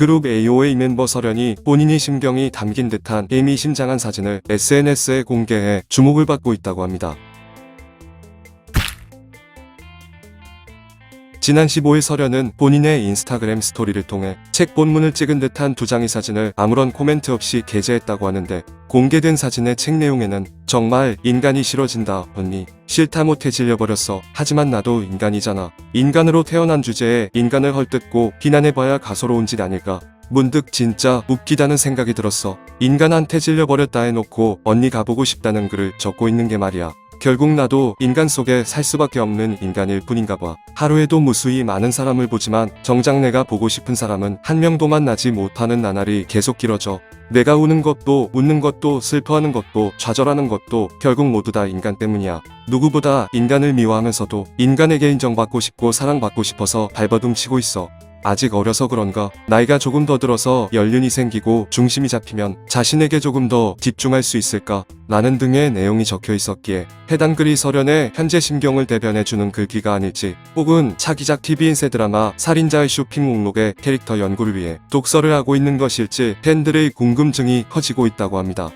그룹 AOA 멤버 설현이 본인이 심경이 담긴 듯한 의미심장한 사진을 SNS에 공개해 주목을 받고 있다고 합니다. 지난 15일 설현은 본인의 인스타그램 스토리를 통해 책 본문을 찍은 듯한 두 장의 사진을 아무런 코멘트 없이 게재했다고 하는데 공개된 사진의 책 내용에는 정말 인간이 싫어진다 언니. 싫다 못해 질려버렸어. 하지만 나도 인간이잖아. 인간으로 태어난 주제에 인간을 헐뜯고 비난해봐야 가소로운 짓 아닐까. 문득 진짜 웃기다는 생각이 들었어. 인간한테 질려버렸다 해놓고 언니 가보고 싶다는 글을 적고 있는 게 말이야 결국 나도 인간 속에 살 수밖에 없는 인간일 뿐인가 봐. 하루에도 무수히 많은 사람을 보지만 정작 내가 보고 싶은 사람은 한 명도 만나지 못하는 나날이 계속 길어져. 내가 우는 것도 웃는 것도 슬퍼하는 것도 좌절하는 것도 결국 모두 다 인간 때문이야. 누구보다 인간을 미워하면서도 인간에게 인정받고 싶고 사랑받고 싶어서 발버둥 치고 있어. 아직 어려서 그런가 나이가 조금 더 들어서 연륜이 생기고 중심이 잡히면 자신에게 조금 더 집중할 수 있을까 라는 등의 내용이 적혀 있었기에 해당 글이 설현의 현재 심경을 대변해주는 글귀가 아닐지 혹은 차기작 TV 인세 드라마 살인자의 쇼핑 목록의 캐릭터 연구를 위해 독서를 하고 있는 것일지 팬들의 궁금증이 커지고 있다고 합니다.